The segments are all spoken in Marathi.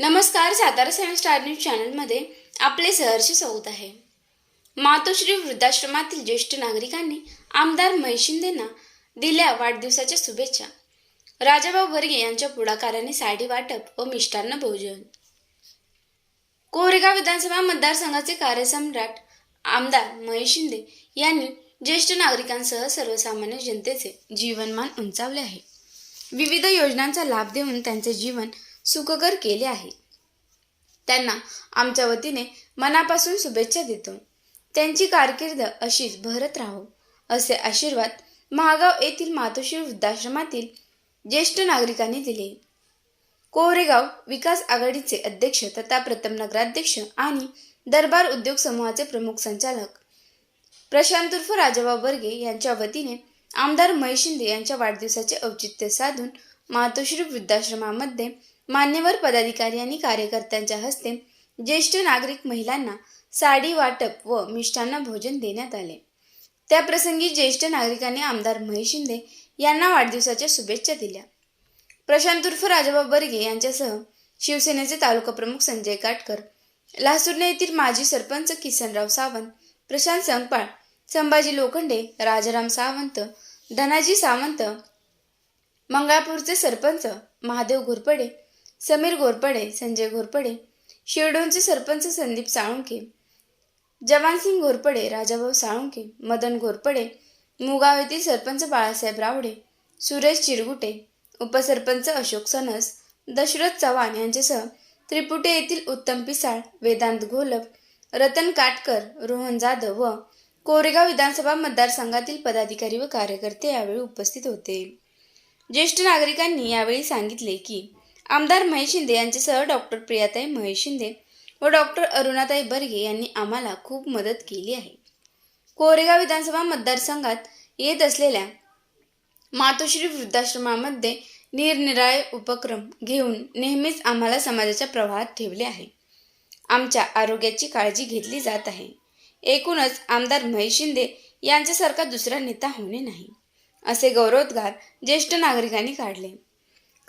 नमस्कार सातारा सेवन स्टार न्यूज चॅनलमध्ये आपले सहर्ष स्वागत आहे. मातोश्री वृद्धाश्रमातील ज्येष्ठ नागरिकांनी आमदार महेशिंदेंना दिल्या वाढदिवसाच्या शुभेच्छा. राजाभाऊ वर्गे यांच्या पुढाकाराने साडी वाटप व मिष्टान्न भोजन. कोरेगाव विधानसभा मतदारसंघाचे कार्यसम्राट आमदार महेश शिंदे यांनी ज्येष्ठ नागरिकांसह सर्वसामान्य जनतेचे जीवनमान उंचावले आहे. विविध योजनांचा लाभ देऊन त्यांचे जीवन सुखकर केले आहे. त्यांना आमच्या वतीने मनापासून शुभेच्छा देतो. त्यांची कारकीर्द अशीच भरत राहो असे आशीर्वाद महागाव येथील मातोश्री वृद्धाश्रमातील ज्येष्ठ नागरिकांनी दिले. कोरेगाव विकास आघाडीचे अध्यक्ष तथा प्रथम नगराध्यक्ष आणि दरबार उद्योग समूहाचे प्रमुख संचालक प्रशांत उर्फ राजाभाऊ बर्गे यांच्या वतीने आमदार महेश शिंदे यांच्या वाढदिवसाचे औचित्य साधून मातोश्री वृद्धाश्रमामध्ये मान्यवर पदाधिकारी आणि कार्यकर्त्यांच्या हस्ते ज्येष्ठ नागरिक महिलांना साडी वाटप व मिष्टान्न भोजन देण्यात आले. त्याप्रसंगी ज्येष्ठ नागरिकांनी आमदार महेश शिंदे यांना वाढदिवसाच्या शुभेच्छा दिल्या. प्रशांत उर्फ राजाबा बर्गे यांच्यासह शिवसेनेचे तालुका प्रमुख संजय काटकर लासुर्णे येथील माजी सरपंच किसनराव सावंत प्रशांत संगपाळ संभाजी लोखंडे राजाराम सावंत धनाजी सावंत मंगळापूरचे सरपंच महादेव घोरपडे समीर घोरपडे संजय घोरपडे शिरडोनचे सरपंच संदीप साळुंके जवानसिंग घोरपडे राजाभाऊ साळुंके मदन घोरपडे मुगाव येथील सरपंच बाळासाहेब रावडे सुरेश चिरगुटे उपसरपंच अशोक सनस दशरथ चव्हाण यांच्यासह त्रिपुटे येथील उत्तम पिसाळ वेदांत घोलप रतन काटकर रोहन जाधव व कोरेगाव विधानसभा मतदारसंघातील पदाधिकारी व कार्यकर्ते यावेळी उपस्थित होते. ज्येष्ठ नागरिकांनी यावेळी सांगितले की आमदार महेश शिंदे यांच्यासह डॉक्टर प्रियाताई महेश शिंदे व डॉक्टर अरुणाताई बर्गे यांनी आम्हाला खूप मदत केली आहे. कोरेगाव विधानसभा मतदारसंघात येत असलेल्या मातोश्री वृद्धाश्रमामध्ये निरनिराळे उपक्रम घेऊन नेहमीच आम्हाला समाजाच्या प्रवाहात ठेवले आहे. आमच्या आरोग्याची काळजी घेतली जात आहे. एकूणच आमदार महेश शिंदे यांच्यासारखा दुसरा नेता होणे नाही असे गौरवोद्गार ज्येष्ठ नागरिकांनी काढले.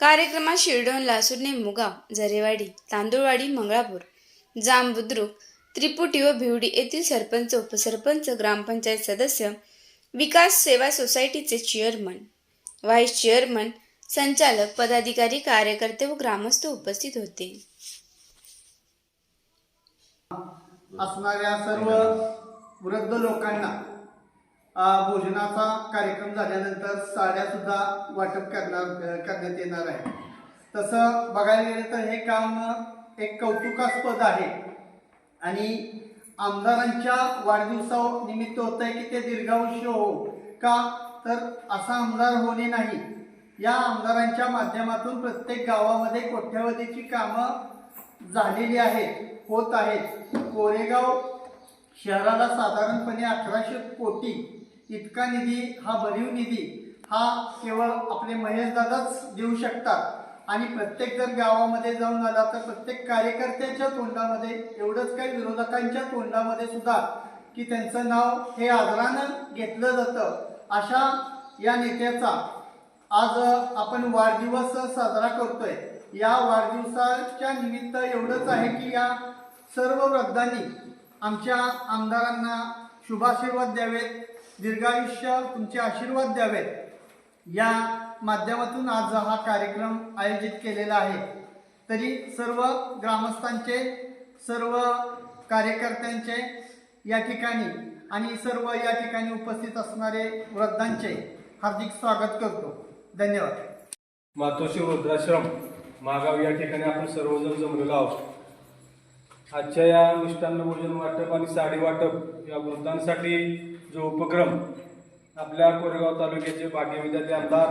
कार्यक्रमात शिरडोन लासूरने मुगाव झरेवाडी तांदूळवाडी मंगळापूर जाम बुद्रुक त्रिपुटी व भिवडी येथील सरपंच उपसरपंच ग्रामपंचायत सदस्य विकास सेवा सोसायटीचे चेअरमन व्हाईस चेअरमन संचालक पदाधिकारी कार्यकर्ते व ग्रामस्थ उपस्थित होते. असणाऱ्या सर्व वृद्ध लोकांना भोजनाचा कार्यक्रम झाल्यानंतर साड्यासुद्धा वाटप करणार करण्यात येणार आहे. तसं बघायला गेलं तर हे काम एक कौतुकास्पद आहे. आणि आमदारांच्या वाढदिवसानिमित्त होत आहे की ते दीर्घायुष्य हो का? तर असा आमदार होणे नाही. या आमदारांच्या माध्यमातून प्रत्येक गावामध्ये कोट्यावधीची कामं झालेली आहेत होत आहेत. कोरेगाव शहराला साधारणपणे अठराशे कोटी इतका निधी हा भरीव निधी हा केवळ आपले महेशदादाच देऊ शकतात. आणि प्रत्येक जर गावामध्ये जाऊन आला तर प्रत्येक कार्यकर्त्याच्या तोंडामध्ये एवढंच काही विरोधकांच्या तोंडामध्ये सुद्धा की त्यांचं नाव हे आदरानं घेतलं जातं. अशा या नेत्याचा आज आपण वाढदिवस साजरा करतोय. या वाढदिवसाच्या निमित्त एवढंच आहे की या सर्व वृद्धांनी आमच्या आमदारांना शुभाशीर्वाद द्यावेत. दीर्घायुष्य तुमचे आशीर्वाद द्यावेत. या माध्यमातून आज हा कार्यक्रम आयोजित केलेला आहे. तरी सर्व ग्रामस्थांचे सर्व कार्यकर्त्यांचे या ठिकाणी आणि सर्व या ठिकाणी उपस्थित असणारे वृद्धांचे हार्दिक स्वागत करतो. धन्यवाद. मातोश्री वृद्धाश्रम मागाव या ठिकाणी आपण सर्वजण जमलेलो आहोत. आजच्या या मिष्टान्न भोजन वाटप आणि साडी वाटप या वृद्धांसाठी जो उपक्रम आपल्या कोरेगाव तालुक्याचे भाग्य विद्यार्थी आमदार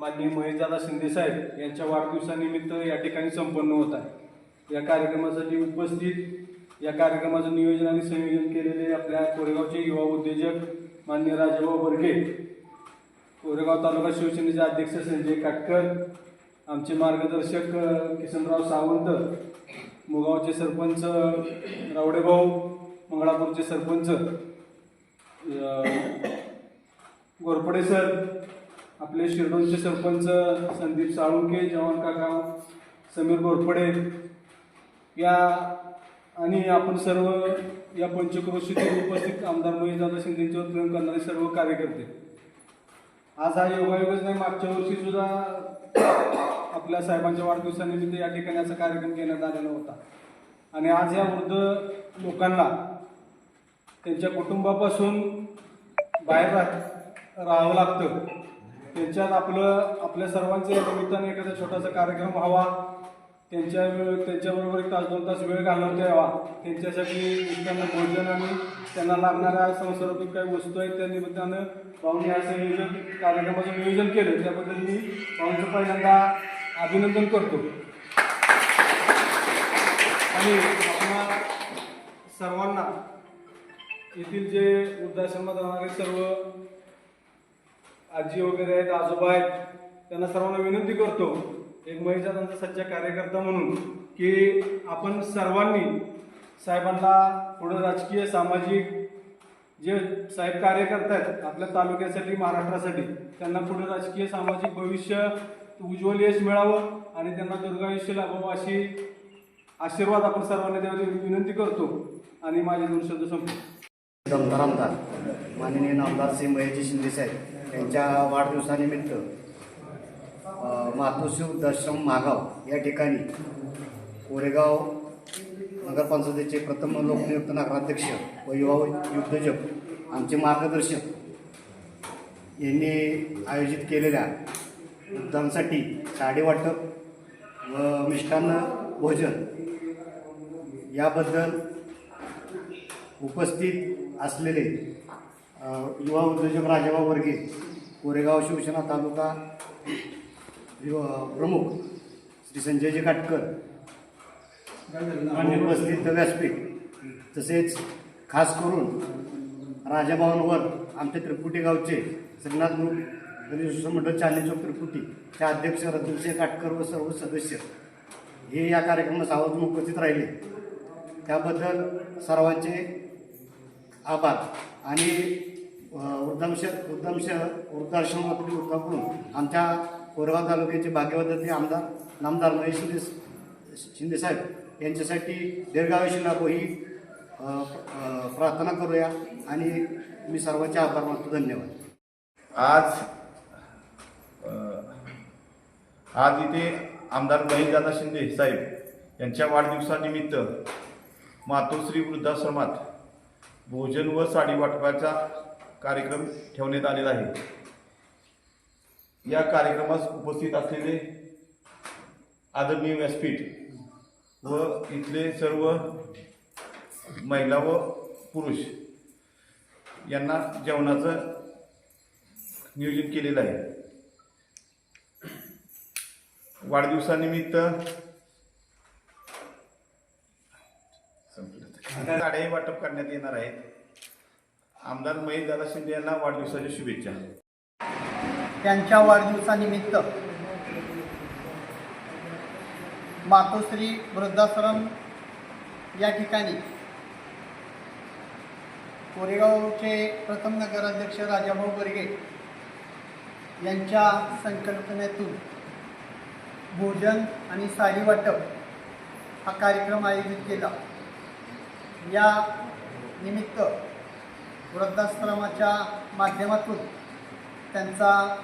माननीय महेशदादा शिंदेसाहेब यांच्या वाढदिवसानिमित्त या ठिकाणी संपन्न होत आहे. या कार्यक्रमासाठी उपस्थित या कार्यक्रमाचं नियोजन आणि संयोजन केलेले आपल्या कोरेगावचे युवा उद्योजक माननीय राजाभाऊ बर्गे कोरेगाव तालुका शिवसेनेचे अध्यक्ष संजय काटकर आमचे मार्गदर्शक किसनराव सावंत मुगावचे सरपंच रावडेभाऊ मंगळापूरचे सरपंच घोरपडे सर आपले शिरडोनचे सरपंच संदीप साळुंके जवान काका समीर घोरपडे या आणि आपण सर्व या पंचक्रोशीतील उपस्थित आमदार महेशदादा शिंदेंच्यावर प्रेम करणारे सर्व कार्यकर्ते. आज हा योगायोगच नाही मागच्या वर्षी सुद्धा आपल्या साहेबांच्या वाढदिवसानिमित्त या ठिकाणी असा कार्यक्रम घेण्यात आलेला होता. आणि आज या वृद्ध लोकांना त्यांच्या कुटुंबापासून बाहेर राह राहावं लागतं. त्यांच्यात आपलं आपल्या सर्वांच्या निमित्ताने एखादा छोटासा कार्यक्रम व्हावा. त्यांच्या वेळ त्यांच्याबरोबर एक तास दोन तास वेळ घालवता यावा. त्यांच्यासाठी त्यांना भोजन आणि त्यांना लागणाऱ्या संसारातून काही वस्तू आहेत त्या निमित्तानं पाहुणे असं नियोजन कार्यक्रमाचं नियोजन केलं. त्याबद्दल मी पाहुणचं पहिल्यांदा अभिनंदन करतो. आणि आपल्या सर्वांना येथील जे वृद्धाश्रमात राहणारे सर्व आजी वगैरे आहेत आजोबा आहेत त्यांना सर्वांना विनंती करतो एक महिलांचा सच्चा कार्यकर्ता म्हणून की आपण सर्वांनी साहेबांना पुढे राजकीय सामाजिक जे साहेब कार्य करतायत आपल्या तालुक्यासाठी महाराष्ट्रासाठी त्यांना पुढे राजकीय सामाजिक भविष्य उज्ज्वल यश मिळावं आणि त्यांना दुर्गायुष्य लाभावं अशी आशीर्वाद आपण सर्वांनी देवाची विनंती करतो. आणि माझे दोन शब्द संपले दमदार आमदार माननीय आमदार श्री महेशजी शिंदेसाहेब यांच्या वाढदिवसानिमित्त अ, मातोश्री वृद्धाश्रम मागाव या ठिकाणी कोरेगाव नगरपंचायतीचे प्रथम लोकनियुक्त नगराध्यक्ष व युवा उद्योजक आमचे मार्गदर्शक यांनी आयोजित केलेल्या वृद्धांसाठी साडेवाटप व मिष्टान्न भोजन याबद्दल उपस्थित असलेले युवा उद्योजक राजेबा वर्गे कोरेगाव शिवसेना तालुका प्रमुख श्री संजयजी काटकर आणि उपस्थित व्यासपीठ तसेच खास करून राजाभावांवर आमच्या त्रिपुटी गावचे श्रीनाथ ग्रुप गणेश मंडळ चांदणी चौक त्रिपुटीचे अध्यक्ष रतनसिंह काटकर व सर्व सदस्य हे या कार्यक्रमास आवर्जून उपस्थित राहिले. त्याबद्दल सर्वांचे आभार. आणि अ, वृद्धांश वृद्धांश आपली वृद्धाकडून आमच्या कोरगाव तालुक्याचे भाग्यवंताचे आमदार नामदार महेश शिंदे शिंदेसाहेब यांच्यासाठी दीर्घायुष्य लाभो ही प्रार्थना करूया आणि मी सर्वांचे आभार मानतो. धन्यवाद. आज आज इथे आमदार महेशदादा शिंदे साहेब यांच्या वाढदिवसानिमित्त मातोश्री वृद्धाश्रमात भोजन व साडी वाटपाचा कार्यक्रम ठेवण्यात आलेला आहे. या कार्यक्रमास उपस्थित असलेले आदरणीय व्यासपीठ व इथले सर्व महिला व पुरुष यांना जेवणाचं नियोजन केलेलं आहे. वाढदिवसानिमित्त झाडेही वाटप करण्यात येणार आहेत. आमदार महेश दादा शिंदे यांना वाढदिवसाच्या शुभेच्छा. त्यांच्या वाढदिवसानिमित्त मातोश्री वृद्धाश्रम या ठिकाणी कोरेगावचे प्रथम नगराध्यक्ष राजाभाऊ बर्गे यांच्या संकल्पनेतून भोजन आणि साडी वाटप हा कार्यक्रम आयोजित केला. या निमित्त वृद्धाश्रमाच्या माध्यमातून त्यांचा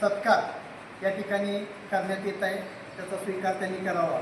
सत्कार या ठिकाणी करण्यात येत आहे. त्याचा स्वीकार त्यांनी करावा.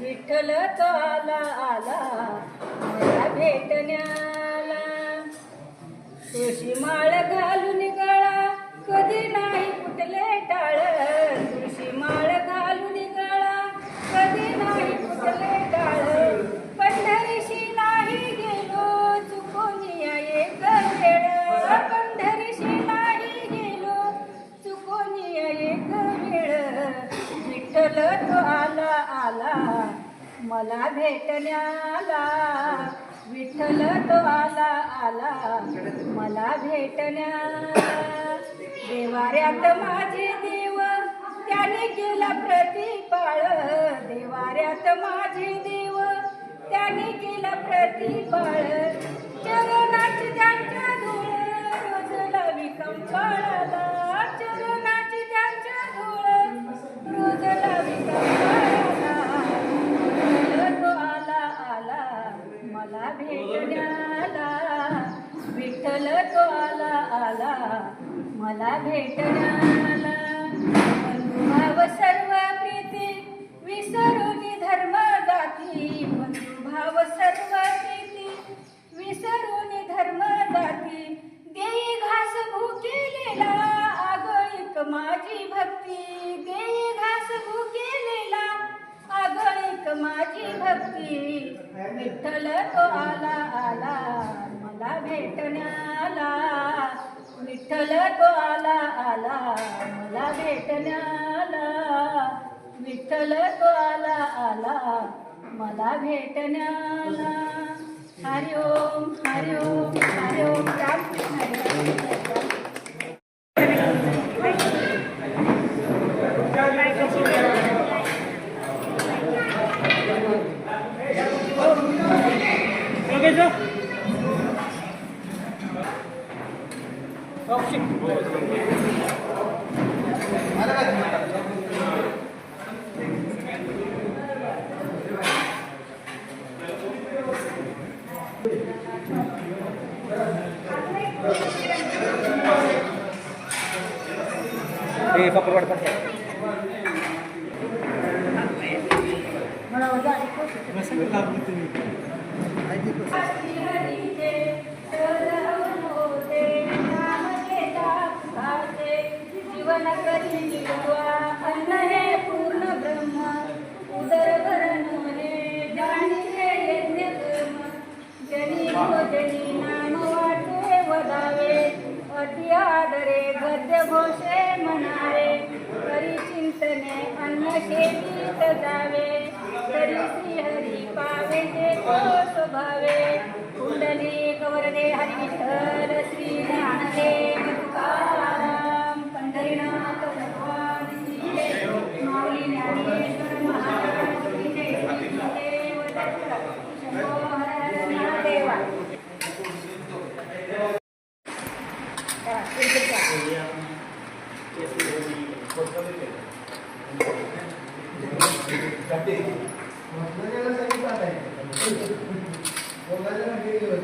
विठ्ठल तो आला आला मला भेटण्याला. तुळशी माळ घालून गळा कधी नाही कुठले टाळ. तुळशी माळ घालून गळा कधी नाही कुठले टाळ. पंढरीशी नाही गेलो चुकून एक वेळ. पंढरीशी नाही गेलो चुकून एक वेळ. विठ्ठल तो आला मला भेटण्याला विठ्ठल तो आला आला. मला भेटण्याला देवाऱ्यात माझे देव त्याने केला प्रतिपाळ. देवाऱ्यात माझे देव त्याने केला प्रतिपाळ. चरणाची त्यांच्या धुळ रोजला विकंपाळ. विठ्ठल तो आला आला मला भेटण्याला हरिओम हरिओम हरिओम रामकृष्ण हरी. हरीचे पकड अन्न हे पूर्ण ब्रह्म उदर भरण म्हणे जाणीले यज्ञ कर्म जनी नाम वाटे वदावे अति आदरे गद्य घोषे मना चिंतने अन्न शेतीत जावे तरी श्रीहरी पावे ते तो स्वभावे कुंडली कवरदे हरी विठ्ठल Bunların geliyor.